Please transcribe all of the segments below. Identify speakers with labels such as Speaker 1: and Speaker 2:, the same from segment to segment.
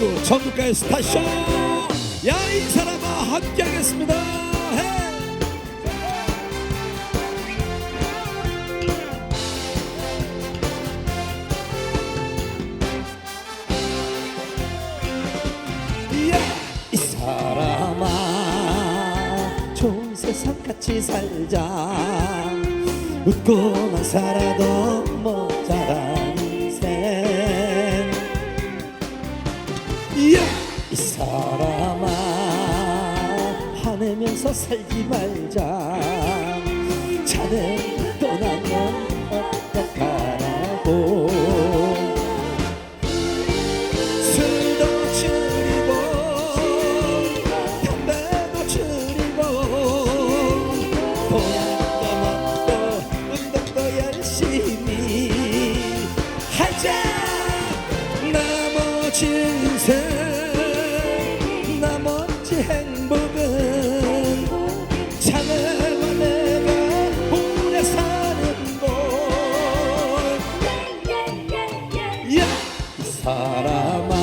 Speaker 1: 19 전국가의 스타쇼! 야 이 사람아 함께하겠습니다. 좋은 세상 같이 살자. 웃고만 살아도 살지 말자. 자네 사람아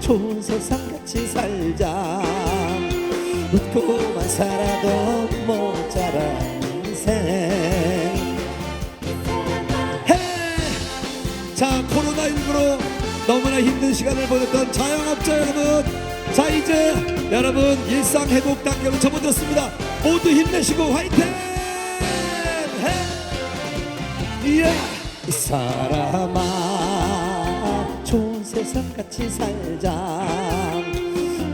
Speaker 1: 좋은 세상 같이 살자. 웃고만 살아도 모자란 인생 헤! 자 코로나19로 너무나 힘든 시간을 보냈던 자영업자 여러분. 자 이제 여러분 일상 회복 단계로 접어들었습니다. 모두 힘내시고 화이팅! 헤! 이야! 이 사람아 세상 같이 살자.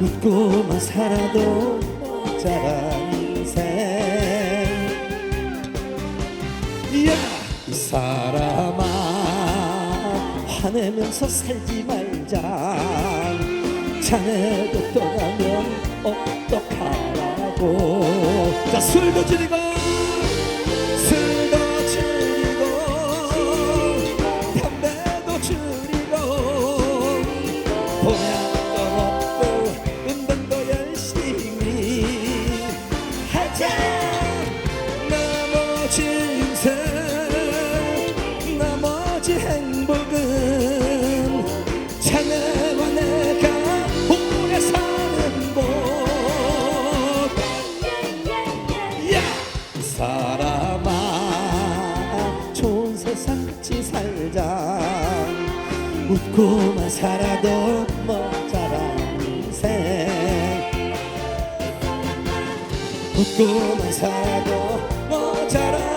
Speaker 1: 웃고만 살아도 모자란 인생. 이야 이 사람아 화내면서 살지 말자. 자네도 떠나면 어떡하라고. 자 술도 줄이고 웃고만 살아도 모자란 인생 웃고만 살아도 모자란